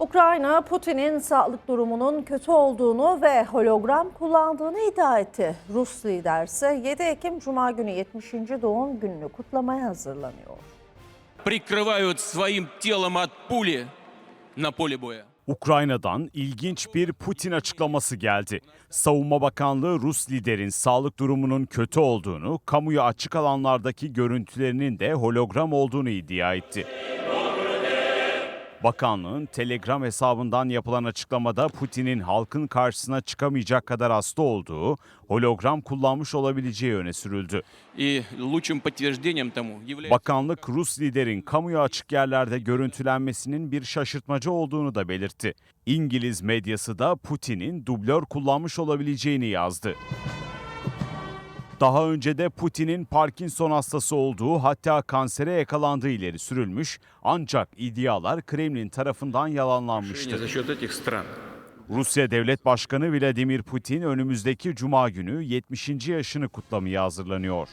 Ukrayna, Putin'in sağlık durumunun kötü olduğunu ve hologram kullandığını iddia etti. Rus lider ise 7 Ekim Cuma günü 70. doğum gününü kutlamaya hazırlanıyor. прикрывают своим телом от пули на поле боя. Ukrayna'dan ilginç bir Putin açıklaması geldi. Savunma Bakanlığı Rus liderin sağlık durumunun kötü olduğunu, kamuya açık alanlardaki görüntülerinin de hologram olduğunu iddia etti. Bakanlığın Telegram hesabından yapılan açıklamada Putin'in halkın karşısına çıkamayacak kadar hasta olduğu, hologram kullanmış olabileceği öne sürüldü. Bakanlık Rus liderin kamuya açık yerlerde görüntülenmesinin bir şaşırtmacı olduğunu da belirtti. İngiliz medyası da Putin'in dublör kullanmış olabileceğini yazdı. Daha önce de Putin'in Parkinson hastası olduğu hatta kansere yakalandığı ileri sürülmüş ancak iddialar Kremlin tarafından yalanlanmıştı. Rusya Devlet Başkanı Vladimir Putin önümüzdeki cuma günü 70. yaşını kutlamaya hazırlanıyor.